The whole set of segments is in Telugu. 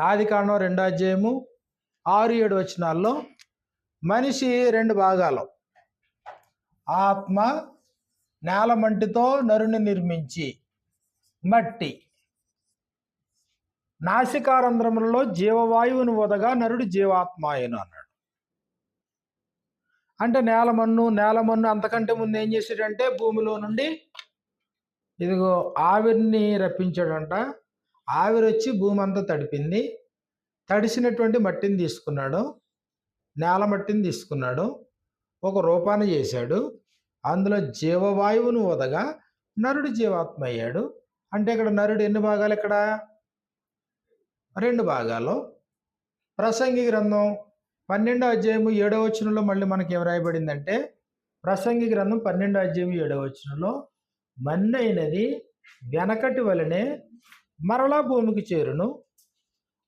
ఆది కాండం రెండో అధ్యాయము ఆరు ఏడు వచనాల్లో మనిషి రెండు భాగాలు. ఆత్మ నేల మంటితో నరుని నిర్మించి మట్టి. నాసికారంధ్రములలో జీవవాయువును వదగా నరుడు జీవాత్మాయను అన్నాడు. అంటే నేలమన్ను నేలమన్ను అంతకంటే ముందు ఏం చేశాడంటే భూమిలో నుండి ఇదిగో ఆవిరిని రప్పించాడంట. ఆవిరి వచ్చి భూమి అంతా తడిపింది. తడిసినటువంటి మట్టిని తీసుకున్నాడు. నేల మట్టిని తీసుకున్నాడు. ఒక రూపాన్ని చేశాడు. అందులో జీవవాయువును వదగా నరుడు జీవాత్మ అయ్యాడు. అంటే ఇక్కడ నరుడు ఎన్ని భాగాలు ఇక్కడ? రెండు భాగాలు. ప్రసంగి గ్రంథం పన్నెండో అధ్యాయము ఏడో వచనంలో మళ్ళీ మనకి ఏం రాయబడిందంటే ప్రసంగి గ్రంథం పన్నెండో అధ్యాయం ఏడవ వచనంలో మన్నైనది వెనకటి వలనే మరలా భూమికి చేరును.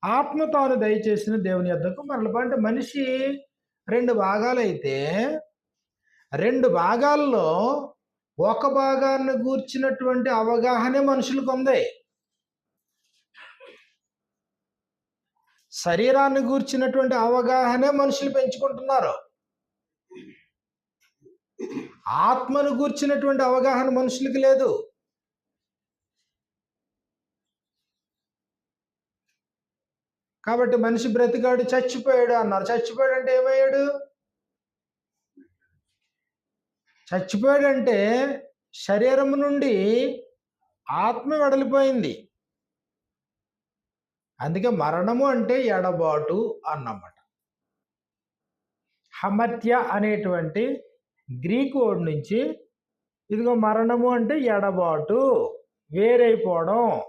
ఆత్మ తాను దయచేసిన దేవుని యొద్దకు మరల అంటే మనిషి రెండు భాగాలైతే రెండు భాగాల్లో ఒక భాగాన్ని గూర్చినటువంటి అవగాహనే మనుషులకు ఉంది. శరీరాన్ని గూర్చినటువంటి అవగాహనే మనుషులు పెంచుకుంటున్నారు. ఆత్మను గూర్చినటువంటి అవగాహన మనుషులకి లేదు. కాబట్టి మనిషి బ్రతికాడు చచ్చిపోయాడు అన్నారు. చచ్చిపోయాడు అంటే ఏమయ్యాడు? చచ్చిపోయాడంటే శరీరం నుండి ఆత్మ వెడలిపోయింది. అందుకే మరణము అంటే ఎడబాటు అన్నమాట. హమత్య అనేటువంటి గ్రీక్ వర్డ్ నుంచి ఇదిగో మరణము అంటే ఎడబాటు వేరైపోవడం.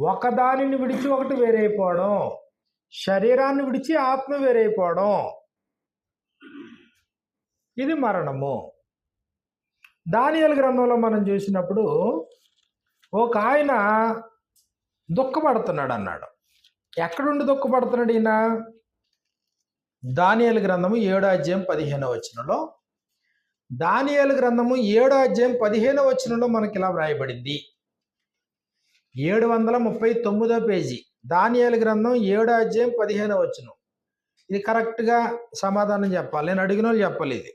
ఒకదానిని విడిచి ఒకటి వేరైపోవడం శరీరాన్ని విడిచి ఆత్మ వేరైపోవడం. ఇది మరణము. దానియల గ్రంథంలో మనం చూసినప్పుడు ఒక ఆయన దుఃఖపడుతున్నాడు అన్నాడు ఎక్కడుండి దుఃఖపడుతున్నాడు ఈయన? దానియలు గ్రంథము ఏడో అధ్యాయం పదిహేనో వచనంలో. దానియలు గ్రంథము ఏడో అధ్యాయం పదిహేనో వచనంలో మనకి ఇలా వ్రాయబడింది. ఏడు వందల ముప్పై తొమ్మిదో పేజీ. దానియలు గ్రంథం ఏడో అధ్యాయం పదిహేను వచ్చిన ఇది కరెక్ట్గా సమాధానం చెప్పాలి. నేను అడిగిన వాళ్ళు చెప్పాలి ఇది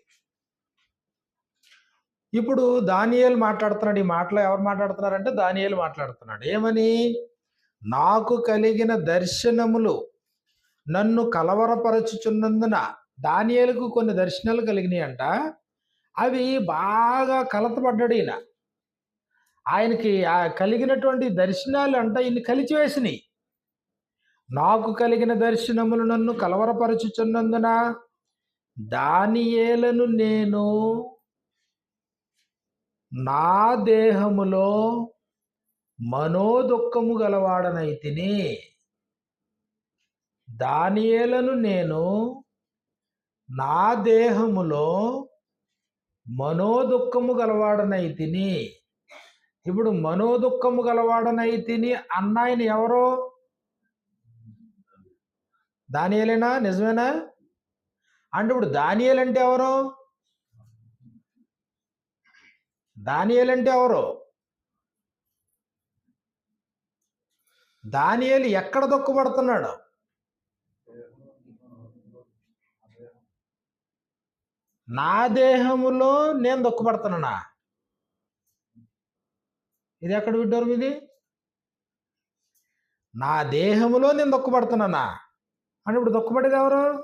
ఇప్పుడు దానియాలు మాట్లాడుతున్నాడు. ఈ మాటలో ఎవరు మాట్లాడుతున్నారంటే దానియాలు మాట్లాడుతున్నాడు. ఏమని? నాకు కలిగిన దర్శనములు నన్ను కలవరపరచుచున్నందున దానియాలకు కొన్ని దర్శనాలు కలిగినాయి అంట అవి బాగా కలతపడ్డాడు ఈయన. ఆయనకి ఆ కలిగినటువంటి దర్శనాలు అంట ఇన్ని కలిచివేసినాయి నాకు కలిగిన దర్శనములు నన్ను కలవరపరచుచున్నందున దానియేలను నేను నా దేహములో మనోదుఖము గలవాడనైతిని దానియేలను నేను నా దేహములో మనోదుఖము గలవాడనైతిని ఇప్పుడు మనోదుఖము గలవాడనైతిని అన్నాయన ఎవరో? దానియలేనా? నిజమేనా? అంటే ఇప్పుడు దానియేలు అంటే ఎవరు? దానియేలు అంటే ఎవరు? దానియేలు ఎక్కడ దుఃఖపడుతున్నాడు నా దేహములో నేను దుఃఖపడుతున్నానా ఇది ఎక్కడ విడ్డోరు ఇది? నా దేహములో నేను దొక్కుపడుతున్నానా అంటే ఇప్పుడు దొక్కుపడేది ఎవరు?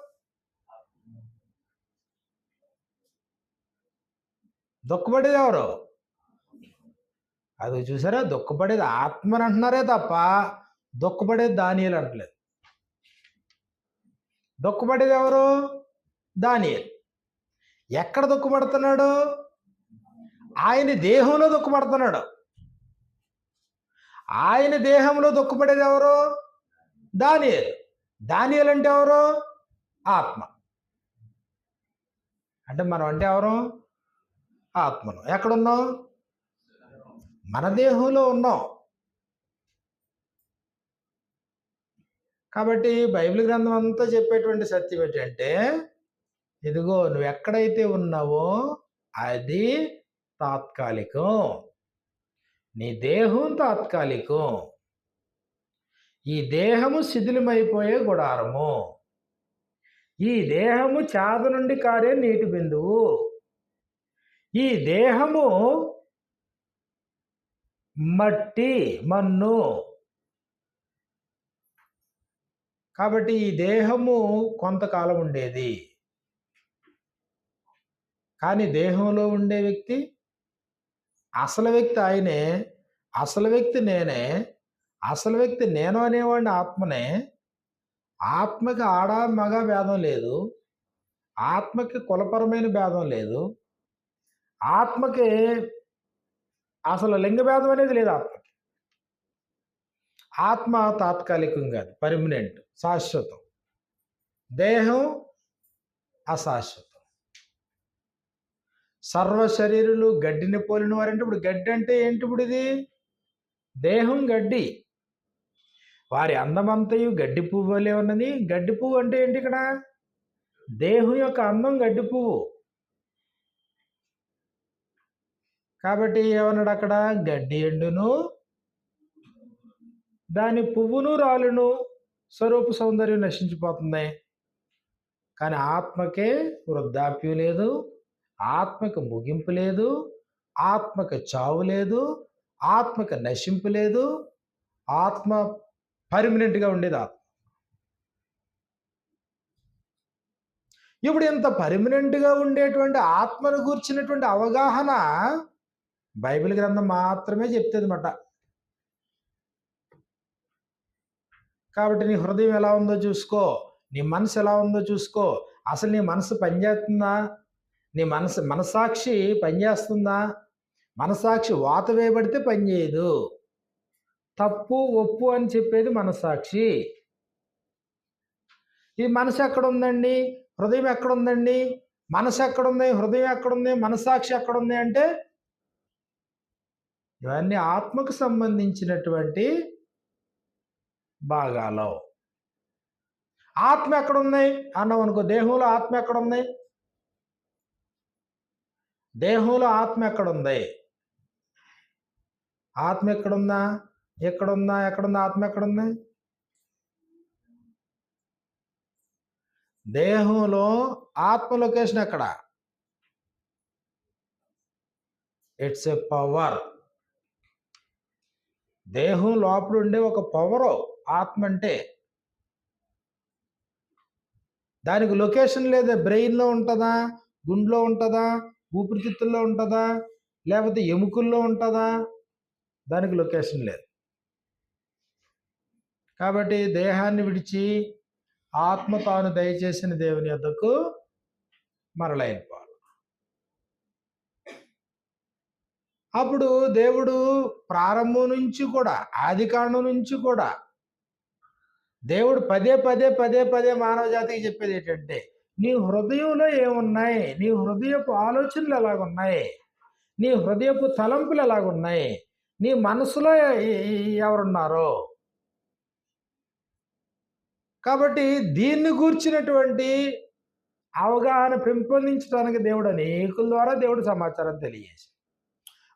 దొక్కుపడేది ఎవరు? అది చూసారా? దొక్కుపడేది ఆత్మని అంటున్నారే తప్ప దొక్కుపడేది దానియలు అంటలేదు. దొక్కుపడేది ఎవరు? దానియల్. ఎక్కడ దొక్కుపడుతున్నాడు ఆయన దేహంలో దొక్కుపడుతున్నాడు ఆయన దేహంలో దుఃఖపడేది ఎవరు? దానియల్. దానియలు అంటే ఎవరు? ఆత్మ. అంటే మనం అంటే ఎవరు? ఆత్మను ఎక్కడున్నాం? మన దేహంలో ఉన్నాం. కాబట్టి బైబిల్ గ్రంథం అంతా చెప్పేటువంటి సత్యం ఏంటంటే ఇదిగో నువ్వు ఎక్కడైతే ఉన్నావో అది తాత్కాలికం. నీ దేహం తాత్కాలికం. ఈ దేహము శిథిలమైపోయే గుడారము. ఈ దేహము చాద నుండి కారే నీటి బిందువు. ఈ దేహము మట్టి మన్ను. కాబట్టి ఈ దేహము కొంతకాలం ఉండేది. కానీ దేహంలో ఉండే వ్యక్తి అసలు వ్యక్తి ఆయనే అసలు వ్యక్తి నేనే అసలు వ్యక్తి నేను అనేవాడిని ఆత్మనే ఆత్మకి ఆడ మగ భేదం లేదు ఆత్మకి కులపరమైన భేదం లేదు ఆత్మకి అసలు లింగ భేదం అనేది లేదు ఆత్మకి. ఆత్మ తాత్కాలికం కాదు పర్మనెంట్ శాశ్వతం. దేహం అశాశ్వతం. సర్వ శరీరులు గడ్డిని పోలిన వారంటే ఇప్పుడు గడ్డి అంటే ఏంటి ఇప్పుడు ఇది? దేహం గడ్డి. వారి అందమంతయు గడ్డి పువ్వు వలె ఉన్నది. గడ్డి పువ్వు అంటే ఏంటి ఇక్కడ? దేహం యొక్క అందం గడ్డి పువ్వు. కాబట్టి ఏమన్నాడు అక్కడ? గడ్డి ఎండును దాని పువ్వును రాలును. స్వరూప సౌందర్యం నశించిపోతుంది. కానీ ఆత్మకే వృద్ధాప్యం లేదు. ఆత్మకు ముగింపు లేదు ఆత్మకు చావు లేదు ఆత్మకు నశింపు లేదు ఆత్మ పర్మనెంట్గా ఉండేది ఆత్మ. ఇప్పుడు ఇంత పర్మనెంట్గా ఉండేటువంటి ఆత్మను గూర్చినటువంటి అవగాహన బైబిల్ గ్రంథం మాత్రమే చెప్తుంది అన్నమాట కాబట్టి నీ హృదయం ఎలా ఉందో చూసుకో నీ మనసు ఎలా ఉందో చూసుకో. అసలు నీ మనసు పనిచేస్తుందా? నీ మనసు మనసాక్షి పనిచేస్తుందా మనసాక్షి వాత వేయబడితే పనిచేయదు తప్పు ఒప్పు అని చెప్పేది మనసాక్షి ఈ మనసు ఎక్కడ ఉందండి హృదయం ఎక్కడ ఉందండి మనసు ఎక్కడుంది? హృదయం ఎక్కడుంది? మనసాక్షి ఎక్కడుంది అంటే ఇవన్నీ ఆత్మకు సంబంధించినటువంటి భాగాలు. ఆత్మ ఎక్కడుంది? అన్నాం అనుకో దేహంలో ఆత్మ ఎక్కడుంది? దేహంలో ఆత్మ ఎక్కడుంది? ఆత్మ ఎక్కడుందా? ఎక్కడుందా? ఎక్కడుందా? ఆత్మ ఎక్కడుంది? దేహంలో ఆత్మ లొకేషన్ ఎక్కడ? ఇట్స్ ఎ పవర్ దేహం లోపల ఉండే ఒక పవరు ఆత్మ అంటే. దానికి లొకేషన్ లేదా బ్రెయిన్లో ఉంటుందా? గుండెలో ఉంటుందా? ఊపిరితిత్తుల్లో ఉంటుందా? లేకపోతే ఎముకల్లో ఉంటుందా? దానికి లొకేషన్ లేదు. కాబట్టి దేహాన్ని విడిచి ఆత్మ తాను దయచేసిన దేవుని యొద్దకు మరలైపోవాలి అప్పుడు దేవుడు ప్రారంభం నుంచి కూడా ఆదికాండం నుంచి కూడా దేవుడు పదే పదే పదే పదే మానవ జాతికి చెప్పేది ఏంటంటే నీ హృదయంలో ఏమున్నాయి? నీ హృదయపు ఆలోచనలు ఎలాగున్నాయి? నీ హృదయపు తలంపులు ఎలాగున్నాయి? నీ మనసులో ఎవరున్నారు ఎవరున్నారో? కాబట్టి దీన్ని గూర్చినటువంటి అవగాహన పెంపొందించడానికి దేవుడు అనేకుల ద్వారా దేవుడు సమాచారం తెలియజేసి